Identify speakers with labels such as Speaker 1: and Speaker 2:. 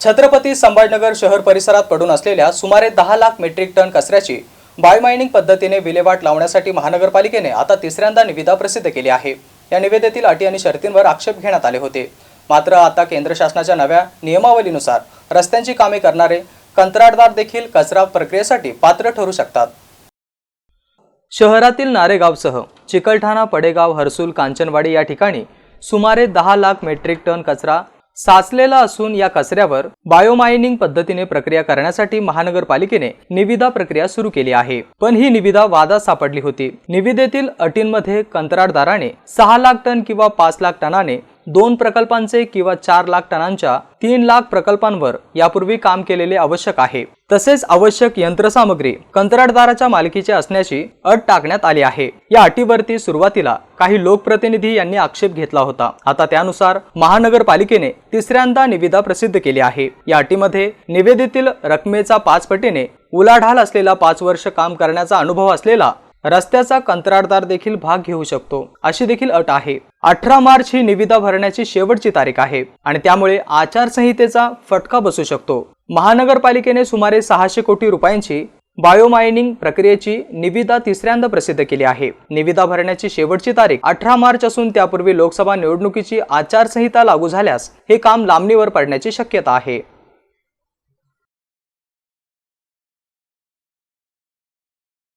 Speaker 1: छत्रपती संभाजनगर शहर परिसरात पडून असलेल्या सुमारे दहा लाख मेट्रिक टन कचऱ्याची बायोमायनिंग पद्धतीने विल्हेवाट लावण्यासाठी महानगरपालिकेने आता तिसऱ्यांदा निविदा प्रसिद्ध केली आहे. या निविदेतील अटी आणि शर्तींवर आक्षेप घेण्यात आले होते. मात्र आता केंद्र शासनाच्या नव्या नियमावलीनुसार रस्त्यांची कामे करणारे कंत्राटदार देखील कचरा प्रक्रियेसाठी पात्र ठरू शकतात. शहरातील नारेगावसह चिकलठाणा पडेगाव हर्सूल कांचनवाडी या ठिकाणी सुमारे दहा लाख मेट्रिक टन कचरा साचलेला असून या कचऱ्यावर बायोमायनिंग पद्धतीने प्रक्रिया करण्यासाठी महानगरपालिकेने निविदा प्रक्रिया सुरू केली आहे. पण ही निविदा वादात सापडली होती. निविदेतील अटींमध्ये कंत्राटदाराने सहा लाख टन किंवा पाच लाख टनाने दोन प्रकल्पांचे किंवा चार लाख टनांच्या तीन लाख प्रकल्पांवर यापूर्वी काम केलेले आवश्यक आहे. तसेच आवश्यक यंत्रसामग्री कंत्राटदाराच्या मालकीची असण्याची अट टाकण्यात आली आहे. या अटीवरती सुरुवातीला काही लोकप्रतिनिधी यांनी आक्षेप घेतला होता. आता त्यानुसार महानगरपालिकेने तिसऱ्यांदा निविदा प्रसिद्ध केली आहे. या अटीमध्ये निवेदितील रकमेचा पाच पटीने उलाढाल असलेला पाच वर्ष काम करण्याचा अनुभव असलेला रस्त्याचा कंत्राटदार देखील भाग घेऊ शकतो. अशी देखील अट आहे. अठरा मार्च ही निविदा भरण्याची शेवटची तारीख आहे आणि त्यामुळे आचारसंहितेचा फटका बसू शकतो. महानगरपालिकेने सुमारे सहाशे कोटी रुपयांची बायोमायनिंग प्रक्रियेची निविदा तिसऱ्यांदा प्रसिद्ध केली आहे. निविदा भरण्याची शेवटची तारीख अठरा मार्च असून त्यापूर्वी लोकसभा निवडणुकीची आचारसंहिता लागू झाल्यास हे काम लांबणीवर पडण्याची शक्यता आहे.